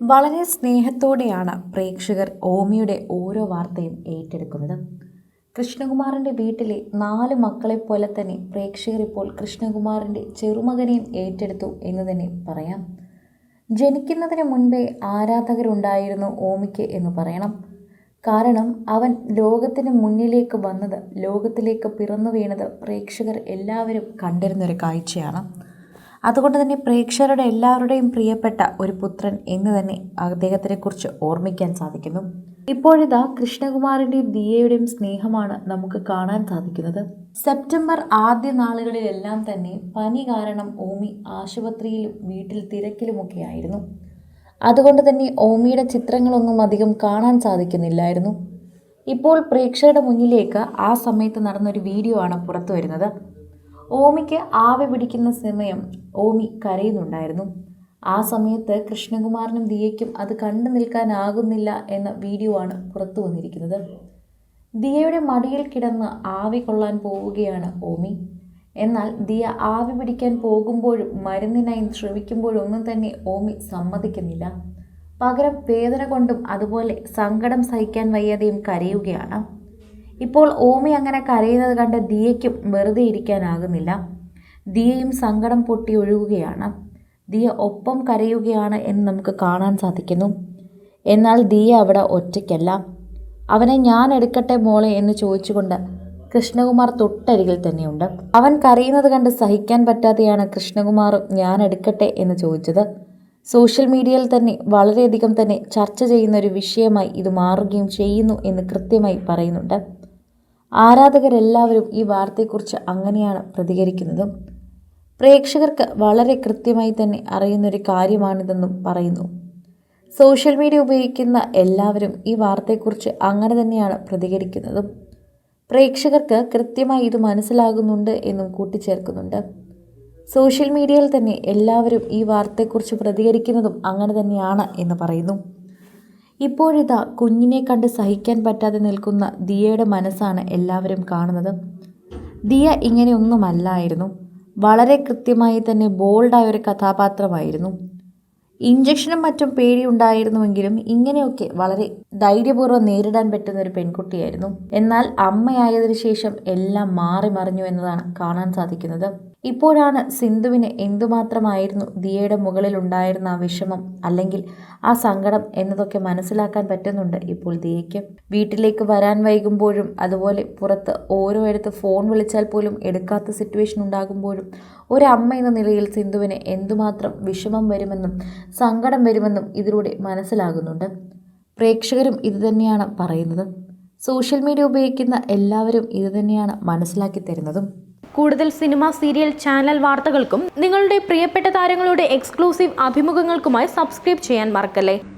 വളരെ സ്നേഹത്തോടെയാണ് പ്രേക്ഷകർ ഓമിയുടെ ഓരോ വാർത്തയും ഏറ്റെടുക്കുന്നത്. കൃഷ്ണകുമാറിന്റെ വീട്ടിലെ നാല് മക്കളെപ്പോലെ തന്നെ പ്രേക്ഷകർ ഇപ്പോൾ കൃഷ്ണകുമാറിന്റെ ചെറുമകനെയും ഏറ്റെടുത്തു എന്ന് തന്നെ പറയാം. ജനിക്കുന്നതിന് മുൻപേ ആരാധകരുണ്ടായിരുന്നു ഓമിക്ക് എന്ന് പറയണം. കാരണം അവൻ ലോകത്തിന് മുന്നിലേക്ക് വന്നത് ലോകത്തിലേക്ക് പിറന്നു വീണത് പ്രേക്ഷകർ എല്ലാവരും കണ്ടിരുന്നൊരു കാഴ്ചയാണ്. അതുകൊണ്ട് തന്നെ പ്രേക്ഷകരുടെ എല്ലാവരുടെയും പ്രിയപ്പെട്ട ഒരു പുത്രൻ എന്ന് തന്നെ അദ്ദേഹത്തിനെ കുറിച്ച് ഓർമ്മിക്കാൻ സാധിക്കുന്നു. ഇപ്പോഴിതാ കൃഷ്ണകുമാറിന്റെയും ദിയയുടെയും സ്നേഹമാണ് നമുക്ക് കാണാൻ സാധിക്കുന്നത്. സെപ്റ്റംബർ ആദ്യ നാളുകളിലെല്ലാം തന്നെ പനി കാരണം ഓമി ആശുപത്രിയിലും വീട്ടിൽ തിരക്കിലുമൊക്കെ ആയിരുന്നു അതുകൊണ്ട് തന്നെ ഓമിയുടെ ചിത്രങ്ങളൊന്നും അധികം കാണാൻ സാധിക്കുന്നില്ലായിരുന്നു. ഇപ്പോൾ പ്രേക്ഷകരുടെ മുന്നിലേക്ക് ആ സമയത്ത് നടന്നൊരു വീഡിയോ ആണ് പുറത്തു വരുന്നത് ഓമിക്ക് ആവി പിടിക്കുന്ന സമയം ഓമി കരയുന്നുണ്ടായിരുന്നു. ആ സമയത്ത് കൃഷ്ണകുമാറിനും ദിയയ്ക്കും അത് കണ്ടു നിൽക്കാനാകുന്നില്ല എന്ന വീഡിയോ ആണ് പുറത്തു വന്നിരിക്കുന്നത്. ദിയയുടെ മടിയിൽ കിടന്ന് ആവി കൊള്ളാൻ പോവുകയാണ് ഓമി. എന്നാൽ ദിയ ആവി പിടിക്കാൻ പോകുമ്പോഴും മരുന്നിനായി ശ്രമിക്കുമ്പോഴും ഒന്നും തന്നെ ഓമി സമ്മതിക്കുന്നില്ല. പകരം വേദന കൊണ്ടും അതുപോലെ സങ്കടം സഹിക്കാൻ വയ്യാതെയും കരയുകയാണ്. ഇപ്പോൾ ഓമി അങ്ങനെ കരയുന്നത് കണ്ട് ദിയയ്ക്കും വെറുതെ ഇരിക്കാനാകുന്നില്ല. ദിയയും സങ്കടം പൊട്ടി ഒഴുകുകയാണ്. ദിയ ഒപ്പം കരയുകയാണ് എന്ന് നമുക്ക് കാണാൻ സാധിക്കുന്നു. എന്നാൽ ദിയ അവിടെ ഒറ്റയ്ക്കല്ല. അവനെ ഞാൻ എടുക്കട്ടെ മോളെ എന്ന് ചോദിച്ചുകൊണ്ട് കൃഷ്ണകുമാർ തൊട്ടരികിൽ തന്നെയുണ്ട്. അവൻ കരയുന്നത് കണ്ട് സഹിക്കാൻ പറ്റാതെയാണ് കൃഷ്ണകുമാർ ഞാൻ എടുക്കട്ടെ എന്ന് ചോദിച്ചത്. സോഷ്യൽ മീഡിയയിൽ തന്നെ വളരെയധികം തന്നെ ചർച്ച ചെയ്യുന്ന ഒരു വിഷയമായി ഇത് മാറുകയും ചെയ്യുന്നു എന്ന് കൃത്യമായി പറയുന്നുണ്ട്. ആരാധകരെല്ലാവരും ഈ വാർത്തയെക്കുറിച്ച് അങ്ങനെയാണ് പ്രതികരിക്കുന്നതും. പ്രേക്ഷകർക്ക് വളരെ കൃത്യമായി തന്നെ അറിയുന്നൊരു കാര്യമാണിതെന്നും പറയുന്നു. സോഷ്യൽ മീഡിയ ഉപയോഗിക്കുന്ന എല്ലാവരും ഈ വാർത്തയെക്കുറിച്ച് അങ്ങനെ തന്നെയാണ് പ്രതികരിക്കുന്നതും. പ്രേക്ഷകർക്ക് കൃത്യമായി ഇത് മനസ്സിലാകുന്നുണ്ട് എന്നും കൂട്ടിച്ചേർക്കുന്നുണ്ട്. സോഷ്യൽ മീഡിയയിൽ തന്നെ എല്ലാവരും ഈ വാർത്തയെക്കുറിച്ച് പ്രതികരിക്കുന്നതും അങ്ങനെ തന്നെയാണ് എന്ന് പറയുന്നു. ഇപ്പോഴിതാ കുഞ്ഞിനെ കണ്ട് സഹിക്കാൻ പറ്റാതെ നിൽക്കുന്ന ദിയയുടെ മനസ്സാണ് എല്ലാവരും കാണുന്നത്. ദിയ ഇങ്ങനെയൊന്നുമല്ലായിരുന്നു. വളരെ കൃത്യമായി തന്നെ ബോൾഡായ ഒരു കഥാപാത്രമായിരുന്നു. ഇഞ്ചക്ഷനും മറ്റും പേടിയുണ്ടായിരുന്നുവെങ്കിലും ഇങ്ങനെയൊക്കെ വളരെ ധൈര്യപൂർവം നേരിടാൻ പറ്റുന്ന ഒരു പെൺകുട്ടിയായിരുന്നു. എന്നാൽ അമ്മയായതിനു ശേഷം എല്ലാം മാറി മറിഞ്ഞു എന്നതാണ് കാണാൻ സാധിക്കുന്നത്. ഇപ്പോഴാണ് സിന്ധുവിന് എന്തുമാത്രമായിരുന്നു ദിയയുടെ മുകളിൽ ഉണ്ടായിരുന്ന ആ വിഷമം അല്ലെങ്കിൽ ആ സങ്കടം എന്നതൊക്കെ മനസ്സിലാക്കാൻ പറ്റുന്നുണ്ട് ഇപ്പോൾ ദിയയ്ക്ക്. വീട്ടിലേക്ക് വരാൻ വൈകുമ്പോഴും അതുപോലെ പുറത്ത് ഓരോ ഇടത്ത് ഫോൺ വിളിച്ചാൽ പോലും എടുക്കാത്ത സിറ്റുവേഷൻ ഉണ്ടാകുമ്പോഴും ഒരു അമ്മ എന്ന നിലയിൽ സിന്ധുവിന് എന്തുമാത്രം വിഷമം വരുമെന്നും സങ്കടം വരുമെന്നും ഇതിലൂടെ മനസ്സിലാകുന്നുണ്ട്. പ്രേക്ഷകരും ഇതുതന്നെയാണ് പറയുന്നത്. സോഷ്യൽ മീഡിയ ഉപയോഗിക്കുന്ന എല്ലാവരും ഇതുതന്നെയാണ് മനസ്സിലാക്കി തരുന്നതും. കൂടുതൽ സിനിമ സീരിയൽ ചാനൽ വാർത്തകൾക്കും നിങ്ങളുടെ പ്രിയപ്പെട്ട താരങ്ങളുടെ എക്സ്ക്ലൂസീവ് അഭിമുഖങ്ങൾക്കുമായി സബ്സ്ക്രൈബ് ചെയ്യാൻ മറക്കല്ലേ?